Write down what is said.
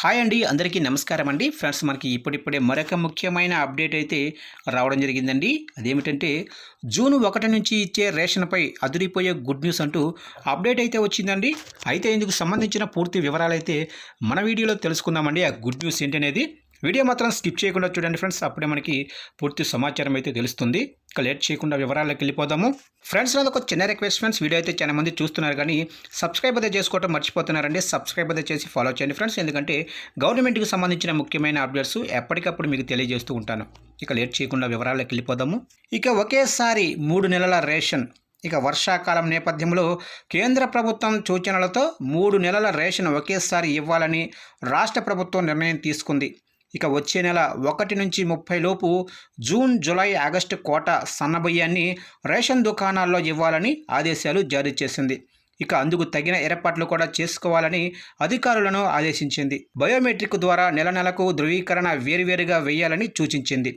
Hi అండి అందరికీ నమస్కారం అండి. ఫ్రెండ్స్ మనకి ఇప్పుడిప్పుడే మరొక ముఖ్యమైన అప్డేట్ అయితే రావడం జరిగిందండి. అదేమిటంటే జూన్ ఒకటి నుంచి ఇచ్చే రేషన్పై అదిరిపోయే గుడ్ న్యూస్ అంటూ అప్డేట్ అయితే వచ్చిందండి. అయితే ఇందుకు సంబంధించిన పూర్తి వివరాలు అయితే మన వీడియోలో తెలుసుకుందామండి. ఆ గుడ్ న్యూస్ ఏంటనేది వీడియో మాత్రం స్కిప్ చేయకుండా చూడండి ఫ్రెండ్స్. అప్పుడే మనకి పూర్తి సమాచారం అయితే తెలుస్తుంది. ఇక లేట్ చేయకుండా వివరాల్లోకి వెళ్ళిపోదాము. ఫ్రెండ్స్ నాది ఒక చిన్న రిక్వెస్ట్ ఫ్రెండ్స్. వీడియో అయితే చాలా మంది చూస్తున్నారు కానీ సబ్స్క్రైబ్ అయితే చేసుకోవడం మర్చిపోతున్నారండి. సబ్స్క్రైబ్ అయితే చేసి ఫాలో చేయండి ఫ్రెండ్స్. ఎందుకంటే గవర్నమెంట్కి సంబంధించిన ముఖ్యమైన అప్డేట్స్ ఎప్పటికప్పుడు మీకు తెలియజేస్తూ ఉంటాను. ఇక లేట్ చేయకుండా వివరాల్లోకి వెళ్ళిపోదాము. ఇక ఒకేసారి మూడు నెలల రేషన్. ఇక వర్షాకాలం నేపథ్యంలో కేంద్ర ప్రభుత్వం సూచనలతో మూడు నెలల రేషన్ ఒకేసారి ఇవ్వాలని రాష్ట్ర ప్రభుత్వం నిర్ణయం తీసుకుంది. ఇక వచ్చే నెల ఒకటి నుంచి ముప్పై లోపు జూన్ జూలై ఆగస్టు కోట సన్నబియ్యాన్ని రేషన్ దుకాణాల్లో ఇవ్వాలని ఆదేశాలు జారీ చేసింది. ఇక అందుకు తగిన ఏర్పాట్లు కూడా చేసుకోవాలని అధికారులను ఆదేశించింది. బయోమెట్రిక్ ద్వారా నెల నెలకు ధృవీకరణ వేరువేరుగా వేయాలని సూచించింది.